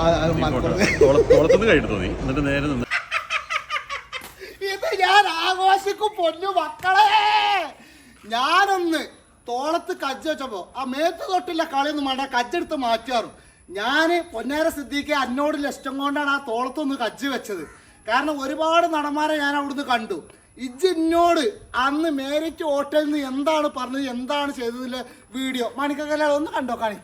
തോളത്തുനിന്ന് കഴിഞ്ഞു തോന്നി എന്നിട്ട് നേരെ നിന്ന്. ഇത് ഞാൻ ആഘോഷിക്കും പൊന്നു മക്കളെ. ഞാനൊന്ന് തോളത്ത് കജ്ജ വെച്ചപ്പോ ആ മേത്ത് തൊട്ടില്ല കളിയൊന്നും വേണ്ട കജ്ജെടുത്ത് മാറ്റാറും ഞാൻ പൊന്നേര സിദ്ദീഖെ അന്നോട് ഇഷ്ടം കൊണ്ടാണ് ആ തോളത്തൊന്ന് കജ്ജ് വെച്ചത്. കാരണം ഒരുപാട് നടന്മാരെ ഞാൻ അവിടുന്ന് കണ്ടു. ഇജിന്നോട് അന്ന് മേരിറ്റ് ഹോട്ടലിൽ നിന്ന് എന്താണ് പറഞ്ഞത് എന്താണ് ചെയ്തതിലെ വീഡിയോ. മണിക്കല്ലാതെ ഒന്ന് കണ്ടോ കാണി?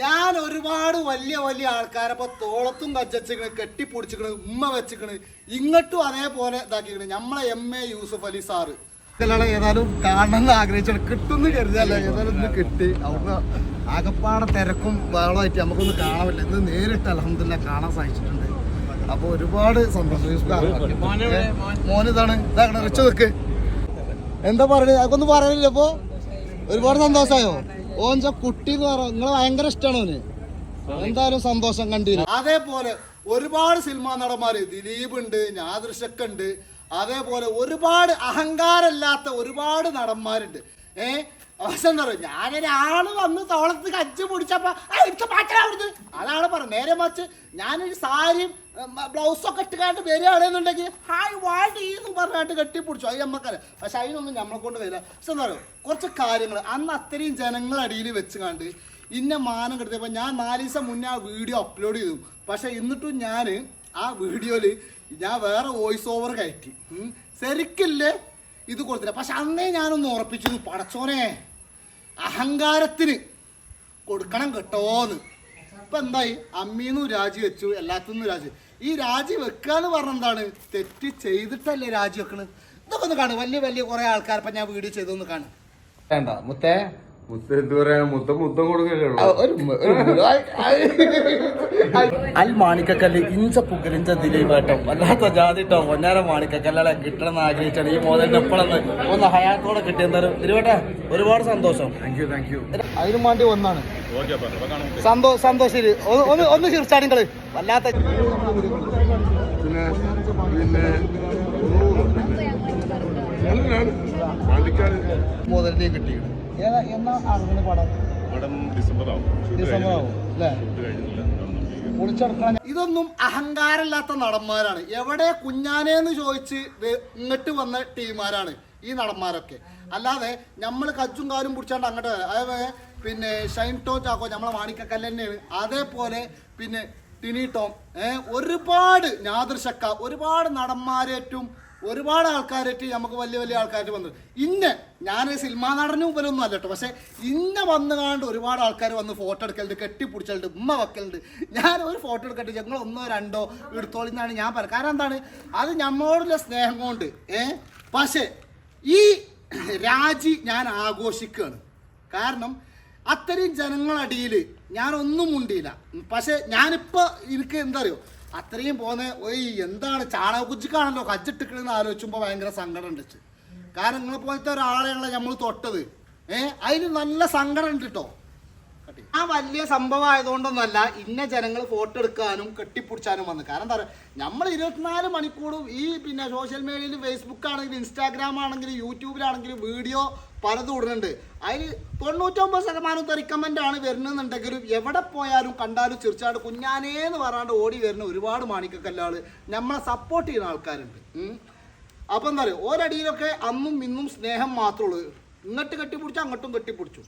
ഞാൻ ഒരുപാട് വലിയ വലിയ ആൾക്കാരെ ഇപ്പൊ തോളത്തും കെട്ടി കെട്ടിപ്പൊടിച്ചിക്കണ് ഉമ്മ വെച്ചിക്കണ് ഇങ്ങോട്ടും അതേപോലെ ഇതാക്കിക്കണ് നമ്മളെ M A Yusuf Ali sir. ഇതെല്ലാം ഏതായാലും കാണണമെന്ന് ആഗ്രഹിച്ചാണ്. കിട്ടുന്ന് കരുതല്ല ഏതായാലും ഇന്ന് കിട്ടി. അവർക്ക് ആകപ്പാടെ തിരക്കും ബഹളമായിട്ട് നമുക്കൊന്ന് കാണാൻ പറ്റില്ല ഇന്ന് നേരിട്ട് അലഹമില്ല കാണാൻ സാധിച്ചിട്ടുണ്ട്. അപ്പൊ ഒരുപാട് സന്തോഷം. മോനിതാണ്. ഇതാക്കണേ റിച്ച് നിൽക്ക് എന്താ പറയുന്നത്? അതൊന്നും പറയാനില്ല അപ്പൊ ഒരുപാട് സന്തോഷമായോ ഓഞ്ച കുട്ടി എന്ന് പറയാ നിങ്ങളെ ഭയങ്കര ഇഷ്ടമാണ് ഓന്. എന്തായാലും സന്തോഷം കണ്ടില്ല അതേപോലെ ഒരുപാട് സിനിമാ നടന്മാര് ദിലീപ് ഉണ്ട് ഞാദൃശക്ക് ഉണ്ട് അതേപോലെ ഒരുപാട് അഹങ്കാരമില്ലാത്ത ഒരുപാട് നടന്മാരുണ്ട്. ഏ? അവസ്ഥ എന്താ പറയുക ഞാനൊരാൾ വന്ന് തോളത്ത് കജ്ജ് പിടിച്ചപ്പോ "ആ, എടുത്ത് മാറ്റണം അവിടുന്ന് അതാണ് പറഞ്ഞത്. നേരെ മറിച്ച് ഞാനൊരു സാരിയും ബ്ലൗസൊക്കെ ഇട്ടുകാണ്ട് വരികയാണെന്നുണ്ടെങ്കിൽ ഹായ് വാടി എന്ന് പറഞ്ഞാട്ട് കെട്ടിപ്പിടിച്ചു. അത് നമ്മക്കറിയാം. പക്ഷെ അതിനൊന്നും നമ്മളെ കൊണ്ട് വരില്ല. പക്ഷെ എന്താ പറയുക? കുറച്ച് കാര്യങ്ങൾ അന്ന് അത്രയും ജനങ്ങളടിയിൽ വെച്ച് കണ്ട് ഇന്ന മാനം കെടുത്തപ്പോൾ ഞാൻ നാല് ദിവസം മുന്നേ ആ വീഡിയോ അപ്ലോഡ് ചെയ്തു. പക്ഷെ എന്നിട്ടും ഞാൻ ആ വീഡിയോയിൽ ഞാൻ വേറെ വോയിസ് ഓവർ കയറ്റി. ശരിക്കില്ലേ? ഇത് കൊടുത്തില്ല. പക്ഷെ അന്നേ ഞാനൊന്ന് ഉറപ്പിച്ചു പടച്ചോനെ അഹങ്കാരത്തിന് കൊടുക്കണം കേട്ടോന്ന്. ഇപ്പൊ എന്തായി? അമ്മീന്നും രാജി വെച്ചു എല്ലാത്തിനും രാജി. ഈ രാജി വെക്കുക എന്ന് പറഞ്ഞ എന്താണ്? തെറ്റ് ചെയ്തിട്ടല്ലേ രാജി വെക്കണത് ഇതൊക്കെ ഒന്ന് കാണും. വലിയ വലിയ കുറെ ആൾക്കാർ ഞാൻ വീഡിയോ ചെയ്തൊന്ന് കാണും. വേണ്ട. മുത്തേ അൽ മാണിക്കക്കല്ല് ഇഞ്ച പുകലിഞ്ച ദിലീപാട്ടം. വല്ലാത്ത ജാതിട്ടോ പൊന്നാര മാണിക്കക്കല്ലെ കിട്ടണം എന്ന് ആഗ്രഹിച്ചാണ് ഈ മോദലിന് എപ്പോഴെന്ന് ഒന്ന് ഹയാത്തോടെ കിട്ടിയെന്തായാലും ദിലീപേട്ടാ ഒരുപാട് സന്തോഷം. താങ്ക് യു താങ്ക് യു അതിനും വേണ്ടി ഒന്നാണ്. സന്തോഷ സന്തോഷം ഒന്ന് ഒന്ന് ചിരിച്ചാടിങ്ങൾ വല്ലാത്ത പിന്നെ കിട്ടിയത് ഏതാ എന്നാ അറിഞ്ഞ പടം? പടം ഡിസംബർ ആവും ഡിസംബർ ആവും അല്ലേ? ഇത് കഴിഞ്ഞില്ല. ഇതൊന്നും അഹങ്കാരമില്ലാത്ത നടന്മാരാണ്. എവിടെ കുഞ്ഞാനേന്ന് ചോദിച്ച് ഇങ്ങോട്ട് വന്ന ടീമാരാണ് ഈ നടന്മാരൊക്കെ. അല്ലാതെ നമ്മൾ കജ്ജും കാലും പിടിച്ചാണ്ട് അങ്ങോട്ട് അതേപോലെ പിന്നെ ഷൈൻ ടോം ചാക്കോ നമ്മളെ മാണിക്കക്കല്ല് തന്നെയാണ് അതേപോലെ പിന്നെ ടിനി ടോം. ഏഹ് ഒരുപാട് ഞാദൃശക്ക ഒരുപാട് നടന്മാരേറ്റും ഒരുപാട് ആൾക്കാരായിട്ട് നമുക്ക് വലിയ വലിയ ആൾക്കാരായിട്ട് വന്നത് ഇന്ന ഞാൻ സിനിമാ നടന് മുമ്പിലൊന്നും അല്ല കേട്ടോ. പക്ഷെ ഇന്ന വന്നു കാണ്ട് ഒരുപാട് ആൾക്കാർ വന്ന് ഫോട്ടോ എടുക്കലുണ്ട് കെട്ടിപ്പിടിച്ചലുണ്ട് ഉമ്മ വെക്കലുണ്ട്. ഞാൻ ഒരു ഫോട്ടോ എടുക്കട്ടെ ഞങ്ങൾ ഒന്നോ രണ്ടോ എടുത്തോളി എന്നാണ് ഞാൻ പറയുന്നത് കാരണം എന്താണ്? അത് നമ്മളോടുള്ള സ്നേഹം കൊണ്ട് ഏ? പക്ഷേ ഈ രാജി ഞാൻ ആഘോഷിക്കുകയാണ് കാരണം അത്രയും ജനങ്ങളടിയിൽ ഞാനൊന്നും മുണ്ടിയില്ല. പക്ഷെ ഞാനിപ്പോൾ എനിക്ക് എന്താ അറിയോ? അത്രയും പോന്നെ ഓയ് എന്താണ്? ചാണകക്കുച്ചിക്കാണല്ലോ കജ്ജിട്ടിക്കണെന്ന് ആലോചിക്കുമ്പോൾ ഭയങ്കര സങ്കടം ഉണ്ട്. കാരണം നിങ്ങളെ പോലത്തെ ഒരാളെയാണല്ലോ നമ്മൾ തൊട്ടത്. ഏഹ് അതിന് നല്ല സങ്കടം ഉണ്ട് കേട്ടോ ആ വലിയ സംഭവം ആയതുകൊണ്ടൊന്നല്ല ഇന്ന ജനങ്ങൾ ഫോട്ടോ എടുക്കാനും കെട്ടിപ്പിടിച്ചാനും വന്നു. കാരണം എന്താ പറയുക നമ്മൾ ഇരുപത്തിനാല് മണിക്കൂറും ഈ പിന്നെ സോഷ്യൽ മീഡിയയിൽ ഫേസ്ബുക്ക് ആണെങ്കിലും ഇൻസ്റ്റാഗ്രാം ആണെങ്കിലും യൂട്യൂബിലാണെങ്കിലും വീഡിയോ പലതും ഇടുന്നുണ്ട്. അതിൽ തൊണ്ണൂറ്റൊമ്പത് ശതമാനം തെറിക്കമന്റ് ആണ് വരുന്നതെന്നുണ്ടെങ്കിലും എവിടെ പോയാലും കണ്ടാലും ചിരിച്ചാട് കുഞ്ഞാനേ എന്ന് പറഞ്ഞാണ്ട് ഓടി വരുന്ന ഒരുപാട് മാണിക്കക്കല്ലാൾ നമ്മളെ സപ്പോർട്ട് ചെയ്യുന്ന ആൾക്കാരുണ്ട്. അപ്പം എന്താ പറയുക ഒരടിയിലൊക്കെ അന്നും ഇന്നും സ്നേഹം മാത്രമേ ഉള്ളൂ. ഇങ്ങോട്ട് കെട്ടിപ്പിടിച്ചു അങ്ങോട്ടും കെട്ടിപ്പിടിച്ചു.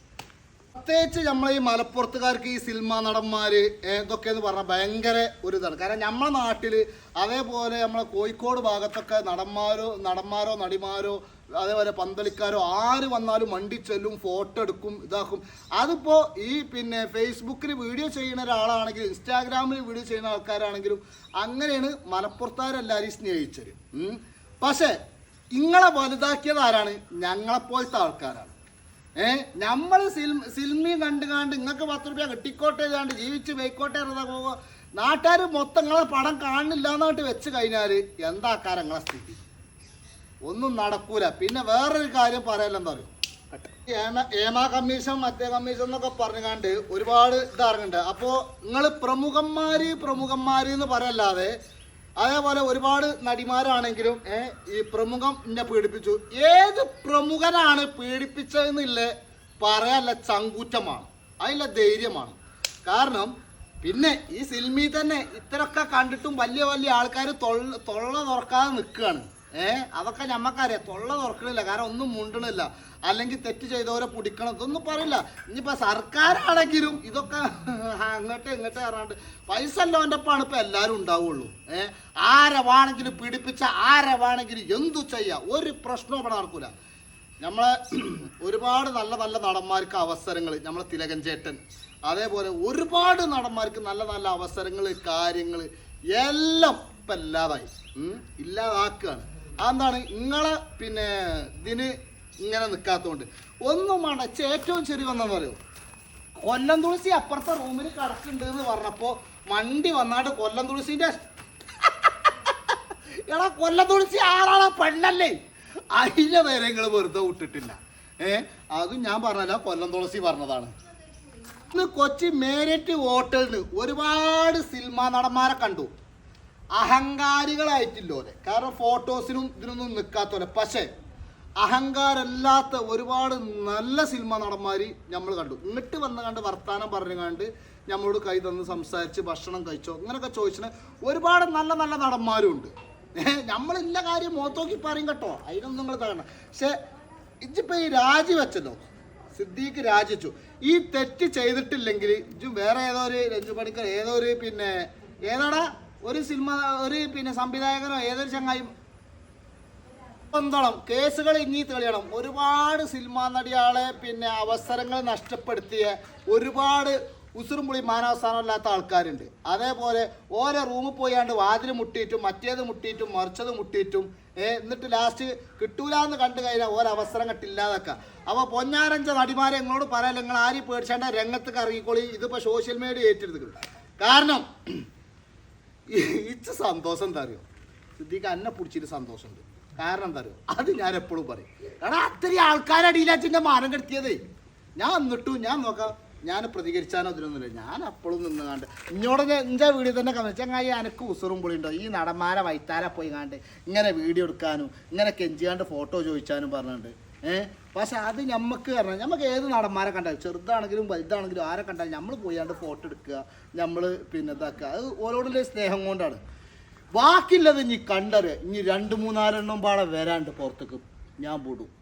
പ്രത്യേകിച്ച് നമ്മളെ ഈ മലപ്പുറത്തുകാർക്ക് ഈ സിനിമ നടന്മാര് ഏതൊക്കെയെന്ന് എന്ന് പറഞ്ഞാൽ ഭയങ്കര ഒരു ഇതാണ്. കാരണം നമ്മളെ നാട്ടിൽ അതേപോലെ നമ്മളെ കോഴിക്കോട് ഭാഗത്തൊക്കെ നടന്മാരോ നടന്മാരോ നടിമാരോ അതേപോലെ പന്തളിക്കാരോ ആര് വന്നാലും വണ്ടി ചെല്ലും ഫോട്ടോ എടുക്കും ഇതാക്കും. അതിപ്പോ ഈ പിന്നെ ഫേസ്ബുക്കിൽ വീഡിയോ ചെയ്യുന്ന ഒരാളാണെങ്കിലും ഇൻസ്റ്റാഗ്രാമിൽ വീഡിയോ ചെയ്യുന്ന ആൾക്കാരാണെങ്കിലും അങ്ങനെയാണ് മലപ്പുറത്തുകാരെല്ലാവരും സ്നേഹിച്ചത്. പക്ഷേ ഇങ്ങളെ വലുതാക്കിയത് ആരാണ്? ഞങ്ങളെപ്പോലത്തെ ആൾക്കാരാണ്. ഏ? നമ്മൾ സിൽമി കണ്ട് കണ്ട് നിങ്ങൾക്ക് പത്ത് റുപ്യ കിട്ടിക്കോട്ടെ ഇതാണ്ട് ജീവിച്ച് പോയിക്കോട്ടെ എന്നതാ നാട്ടുകാർ മൊത്തം നിങ്ങളെ പടം കാണില്ല എന്നിട്ട് വെച്ച് കഴിഞ്ഞാൽ കാര്യം നിങ്ങളെ സ്ഥിതി? ഒന്നും നടക്കൂല. പിന്നെ വേറൊരു കാര്യം പറയാലെന്താ പറയും ഏമ കമ്മീഷൻ മറ്റേ കമ്മീഷൻ എന്നൊക്കെ പറഞ്ഞുകൊണ്ട് ഒരുപാട് ഇതറിഞ്ഞിട്ടുണ്ട് അപ്പോൾ നിങ്ങൾ പ്രമുഖന്മാര് പ്രമുഖന്മാര് എന്ന് പറയല്ലാതെ അതേപോലെ ഒരുപാട് നടിമാരാണെങ്കിലും ഈ പ്രമുഖം എന്നെ പീഡിപ്പിച്ചു. ഏത് പ്രമുഖനാണ് പീഡിപ്പിച്ചതെന്നില്ല പറയാനുള്ള ചങ്കൂറ്റമാണ്. അതിലെ ധൈര്യമാണ്. കാരണം പിന്നെ ഈ സിനിമയിൽ തന്നെ ഇത്രയൊക്കെ കണ്ടിട്ടും വലിയ വലിയ ആൾക്കാർ തൊള്ള തൊള്ള തുറക്കാതെ നിൽക്കുകയാണ്. ഏ? അതൊക്കെ ഞമ്മക്കറിയാം. തൊള്ള തുറക്കണില്ല. കാരണം ഒന്നും മുണ്ടണില്ല. അല്ലെങ്കിൽ തെറ്റ് ചെയ്തവരെ പിടിക്കണം. ഇതൊന്നും പറയില്ല. ഇനിയിപ്പോൾ സർക്കാരാണെങ്കിലും ഇതൊക്കെ അങ്ങോട്ട് ഇങ്ങോട്ട് അറിയാണ്ട് പൈസ അല്ലോന്റെ പണിപ്പ എല്ലാവരും ഉണ്ടാവുള്ളൂ. ഏ? ആരവാണെങ്കിലും ആരെ വേണമെങ്കിലും എന്തു ചെയ്യാം? ഒരു പ്രശ്നവും ഇവിടെ നടക്കൂല. നമ്മളെ ഒരുപാട് നല്ല നല്ല നടന്മാർക്ക് അവസരങ്ങൾ നമ്മളെ തിലകൻ ചേട്ടൻ. അതേപോലെ ഒരുപാട് നടന്മാർക്ക് നല്ല നല്ല അവസരങ്ങൾ കാര്യങ്ങൾ എല്ലാം ഇപ്പം ഇല്ലാതായി. ഇല്ലാതാക്കുകയാണ് അതെന്താണ്? നിങ്ങളെ പിന്നെ ഇതിന് ഇങ്ങനെ നിൽക്കാത്തതുകൊണ്ട് ഒന്നും അടച്ച് ഏറ്റവും ചെറിയ വന്നെന്ന് പറയൂ. കൊല്ലം തുളസി അപ്പുറത്തെ റൂമിൽ കിടക്കുന്നുണ്ട് എന്ന് പറഞ്ഞപ്പോൾ വണ്ടി വന്നാണ്ട് കൊല്ലം തുളസിന്റെ എടാ കൊല്ലം തുളസി ആളാണ് പെണ്ണല്ലേ? അതിന്റെ നേരെ നിങ്ങൾ വെറുതെ വിട്ടിട്ടില്ല. ഏ? അതും ഞാൻ പറഞ്ഞല്ല കൊല്ലം തുളസി പറഞ്ഞതാണ്. ഇന്ന് കൊച്ചി മേരറ്റ് ഹോട്ടലിന് ഒരുപാട് സിനിമാ നടന്മാരെ കണ്ടു. അഹങ്കാരികളായിട്ടില്ലോലെ കാരണം ഫോട്ടോസിനും ഇതിനൊന്നും നിൽക്കാത്തോലെ പക്ഷേ അഹങ്കാരല്ലാത്ത ഒരുപാട് നല്ല സിനിമ നടന്മാർ നമ്മൾ കണ്ടു. ഇങ്ങോട്ട് വന്ന് കണ്ട് വർത്താനം പറഞ്ഞു കണ്ട് നമ്മളോട് കൈ തന്ന് സംസാരിച്ച് ഭക്ഷണം കഴിച്ചോ അങ്ങനെയൊക്കെ ചോദിച്ചിന് ഒരുപാട് നല്ല നല്ല നടന്മാരും ഉണ്ട് ഏഹ് നമ്മളില്ല കാര്യം മുഖത്തോക്കി പറയും കേട്ടോ. അതിനൊന്നും നിങ്ങൾ തകണം പക്ഷേ ഇതിപ്പോൾ ഈ രാജിവെച്ചല്ലോ സിദ്ദീഖ് രാജിച്ചു. ഈ തെറ്റ് ചെയ്തിട്ടില്ലെങ്കിൽ ഇജു വേറെ ഏതോ ഒരു രഞ്ജു പണിക്കർ ഏതോ ഒരു പിന്നെ ഏതാടാ? ഒരു സിനിമ ഒരു പിന്നെ സംവിധായകനോ ഏതൊരു ചങ്ങായും പന്തളം കേസുകൾ ഇനി തെളിയണം. ഒരുപാട് സിനിമാ നടിയാളെ പിന്നെ അവസരങ്ങൾ നഷ്ടപ്പെടുത്തിയ ഒരുപാട് ഉസുറും പുളി മാനവസ്ഥാനമില്ലാത്ത ആൾക്കാരുണ്ട്. അതേപോലെ ഓരോ റൂമിൽ പോയാണ്ട് വാതിൽ മുട്ടിയിട്ടും മറ്റേത് മുട്ടിയിട്ടും മറിച്ചത് മുട്ടിയിട്ടും എന്നിട്ട് ലാസ്റ്റ് കിട്ടൂലെന്ന് കണ്ടു കഴിഞ്ഞാൽ ഓരോ അവസരം കിട്ടില്ലാതൊക്കെ. അപ്പോൾ പൊന്നാരഞ്ച നടിമാരെ എങ്ങോട് പറയാൻ നിങ്ങൾ ആരും പേടിച്ചാണ്ട് രംഗത്ത് കറങ്ങിക്കോളി. ഇതിപ്പോൾ സോഷ്യൽ മീഡിയ ഏറ്റെടുത്തു കാരണം ഇച്ച് സന്തോഷം എന്താ അറിയോ സിദ്ദീഖ് എന്നെ പിടിച്ചിട്ട് സന്തോഷമുണ്ട്. കാരണം എന്താ അറിയോ അത് ഞാൻ എപ്പോഴും പറയും. എടാ അത്രയും ആൾക്കാരടിയിലാച്ചിന്റെ മാനം കെടുത്തിയതേ. ഞാൻ എന്നിട്ടു ഞാൻ നോക്കാം. ഞാൻ പ്രതികരിച്ചാനോ അതിനൊന്നുമില്ല. ഞാൻ അപ്പോഴും നിന്ന് കണ്ട് ഞാൻ എന്റെ വീഡിയോ തന്നെ കമന്റ് ചങ്ങായി എനിക്ക് ഉസുറും പൊളിയുണ്ടോ? ഈ നടന്മാരെ വൈത്താരെ പോയി കണ്ട് ഇങ്ങനെ വീഡിയോ എടുക്കാനും ഇങ്ങനെ കെഞ്ചിയാണ്ട് ഫോട്ടോ ചോദിച്ചാനും പറഞ്ഞിട്ടുണ്ട് ഏഹ് പക്ഷെ അത് ഞമ്മക്ക് പറഞ്ഞാൽ നമുക്ക് ഏത് നടന്മാരെ കണ്ടാലും ചെറുതാണെങ്കിലും വലുതാണെങ്കിലും ആരെ കണ്ടാലും നമ്മൾ പോയാണ്ട് ഫോട്ടോ എടുക്കുക നമ്മൾ പിന്നെ ഇതാക്കുക. അത് ഓരോടുള്ള സ്നേഹം കൊണ്ടാണ്. ബാക്കിയുള്ളത് ഇനി കണ്ടത് ഇനി രണ്ട് മൂന്നാലെണ്ണം പാടെ വരാണ്ട് പുറത്തേക്ക്. ഞാൻ വിടും.